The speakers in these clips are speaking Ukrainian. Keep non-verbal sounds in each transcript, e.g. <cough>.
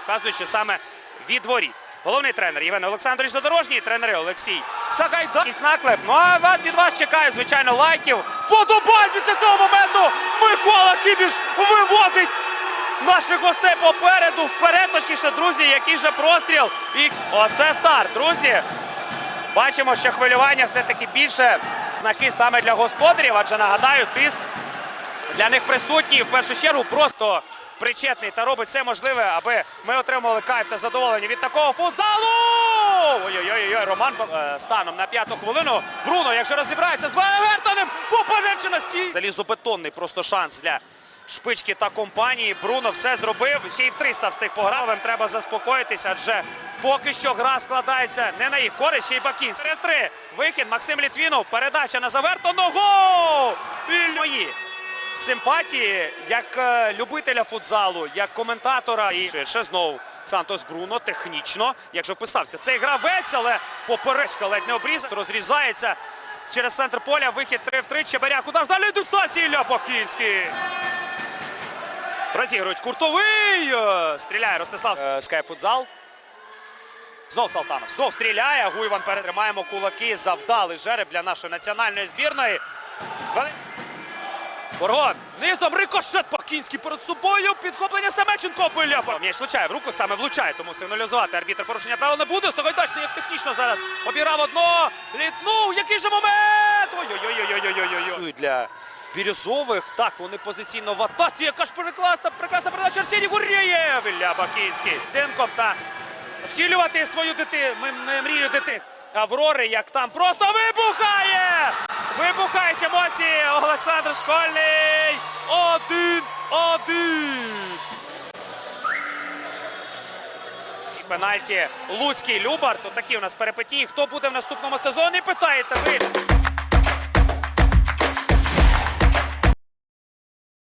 показуючи саме від воріт. Головний тренер Євген Олександрович Задорожній, тренери Олексій Сагайда. Якийсь наклеп. Ну а від вас чекає, звичайно, лайків. Подобай після цього моменту Микола Кібіш виводить наших гостей попереду. Вперед, точніше, друзі, який же простріл. І оце старт, друзі. Бачимо, що хвилювання все-таки більше знаки саме для господарів, адже нагадаю, тиск для них присутній в першу чергу просто причетний та робить все можливе, аби ми отримали кайф та задоволення від такого футзалу. Ой-ой-ой, Роман е, станом на п'яту хвилину. Бруно, якщо розібрається з Вертонем, попереджена стій. Залізобетонний просто шанс для шпички та компанії. Бруно все зробив. Ще й в 300 встиг пограв. Їм треба заспокоїтися, адже поки що гра складається не на їх користь. Ще й Бакін. Серед три. Викид Максим Літвінов. Передача на Завертоного. Гол! Симпатії як е, любителя футзалу, як коментатора і ще, знову Сантос Бруно технічно, якщо вписався. Цей гравець, але поперечка ледь не обрізана, розрізається через центр поля, вихід 3 в 3, Чебаряк, удар з дальньої дистанції, Ляпокінський. Розігрують куртовий, е, стріляє Ростислав е, Скайфутзал. Знов Салтанов. Знов стріляє. Гуйван перетримаємо кулаки. Завдали жереб для нашої національної збірної. Боргон. Низом рикошет Пакінський перед собою. Підхоплення Семеченко Пиляпа. М'яч влучає в руку, саме влучає, тому сигналізувати арбітр порушення правил не буде. Сагайдачний як технічно зараз обіграв одно. Літнув. Який же момент! Ой-ой-ой-ой-ой-ой-ой. Для бірюзових. Так, вони позиційно в атаці. Яка ж прекрасна, прекрасна передача Арсеній Гурєєв. Ілля Бакінський. Денком та втілювати свою дити, ми, ми мрію дитих. Аврори, як там просто вибухає! Вибухають емоції Олександр Школьний. Один, один. І Пенальті Луцький Любар. То такі у нас перипетії. Хто буде в наступному сезоні? Питаєте ви.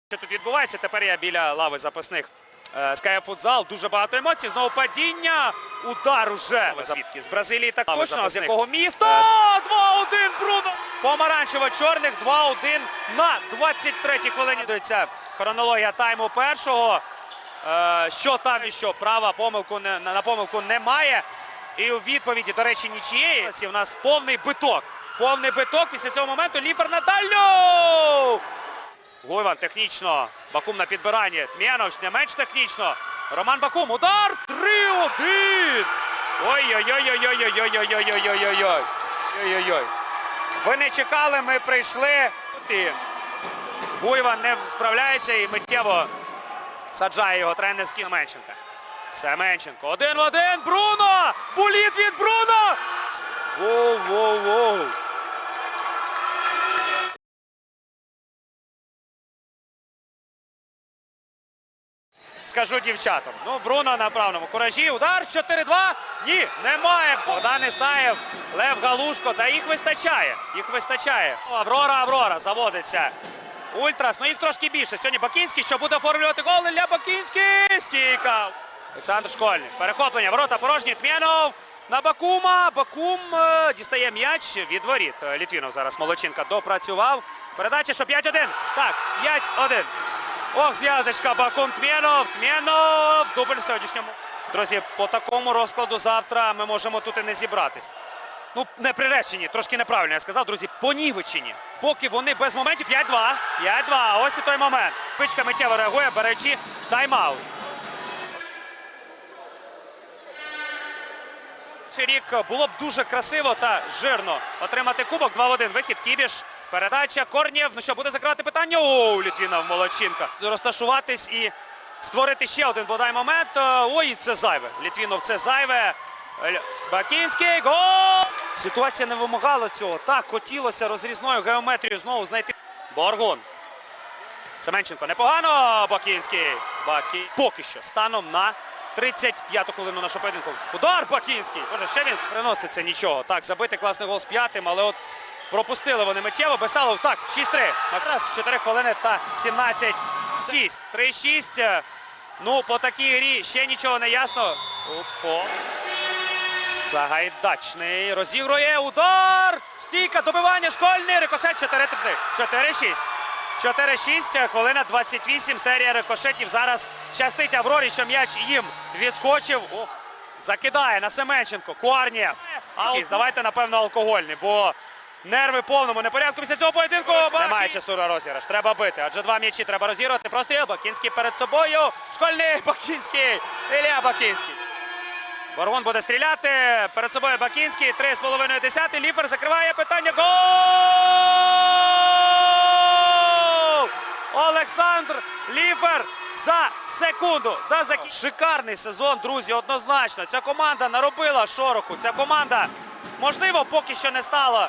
Що тут відбувається? Тепер я біля лави запасних. Е, Скає футзал, дуже багато емоцій. Знову падіння. Удар уже. Звідки? З Бразилії так Лави точно. З якого міста? 2-1 Бруно. Помаранчево-чорних 2-1 на 23-й хвилині. Хронологія тайму першого. Е, Що там і що? Права помилку не, на помилку немає. І у відповіді, до речі, нічієї. У нас повний биток. Повний биток. Після цього моменту Ліфер на дальню. Гуйван технічно. Бакум на підбиранні. Тмєнович не менш технічно. Роман Бакум. Удар. 3-1. Ой-ой-ой-ой-ой-ой-ой-ой-ой-ой-ой-ой. Ой-ой-ой. Ви не чекали, ми прийшли. І Гуйван не справляється і миттєво саджає його тренерський Семенченка. Семенченко. Один в один. Бруно! Буліт від Бруно! Воу-воу-воу. Скажу дівчатам. Ну, Бруно на правному куражі. Удар 4-2. Ні, немає. Богдан Ісаєв, Лев Галушко. Та їх вистачає. Їх вистачає. Аврора, Аврора заводиться. Ультрас, ну їх трошки більше. Сьогодні Бакінський, що буде оформлювати гол. Ілля Бакінський. Стійка. Олександр Школьний. Перехоплення. Ворота порожні. Тмєнов. На Бакума. Бакум е, дістає м'яч від воріт. Літвінов зараз Молодчинка допрацював. Передача, що 5-1. Так, 5-1. Ох, зв'язочка, Бакум Тмєнов, Тмєнов, дубль в сьогоднішньому. Друзі, по такому розкладу завтра ми можемо тут і не зібратись. Ну, не приречені, трошки неправильно я сказав, друзі, понівечені. Поки вони без моментів 5-2. 5-2, ось і той момент. Пичка миттєво реагує, беречі тайм-аут. Ще рік було б дуже красиво та жирно отримати кубок. 2 в 1. Вихід Кібіш. Передача Корнєв. Ну що, буде закривати питання? О, Літвінов молодчинка. Розташуватись і створити ще один бодай момент. Е, Ой, це зайве. Літвінов це зайве. Бакінський. Гол! Ситуація не вимагала цього. Так, хотілося розрізною геометрією знову знайти. Боргун. Семенченко непогано. Бакінський. Бакі. Поки що станом на 35-ту хвилину нашого поєдинку. Удар Бакінський. Боже, ще він приноситься нічого. Так, забити класний гол з п'ятим, але от пропустили вони миттєво. Бесалов, так, 6-3. Максас 4 хвилини та 17. 6. 3-6. Ну, по такій грі ще нічого не ясно. Уфо. Сагайдачний розігрує удар. Стійка, добивання, школьний, рикошет 4-3. 4-6. 4-6, хвилина 28, серія рикошетів зараз Щастить Аврорі, що м'яч їм відскочив. Ох, закидає на Семенченко. Корнєв. А давайте, напевно, алкогольний, бо нерви повному непорядку після цього поєдинку. Немає часу на розіграш. Треба бити. Адже два м'ячі треба розіграти. Просто є Бакінський перед собою. Школьний <laughs> Бакінський. Ілля Бакінський. Баргун буде стріляти. Перед собою Бакінський. 3,5 десяти. Ліфер закриває питання. Гол! Олександр Ліфер за секунду до зак- Шикарний сезон, друзі, однозначно. Ця команда наробила шороху. Ця команда, можливо, поки що не стала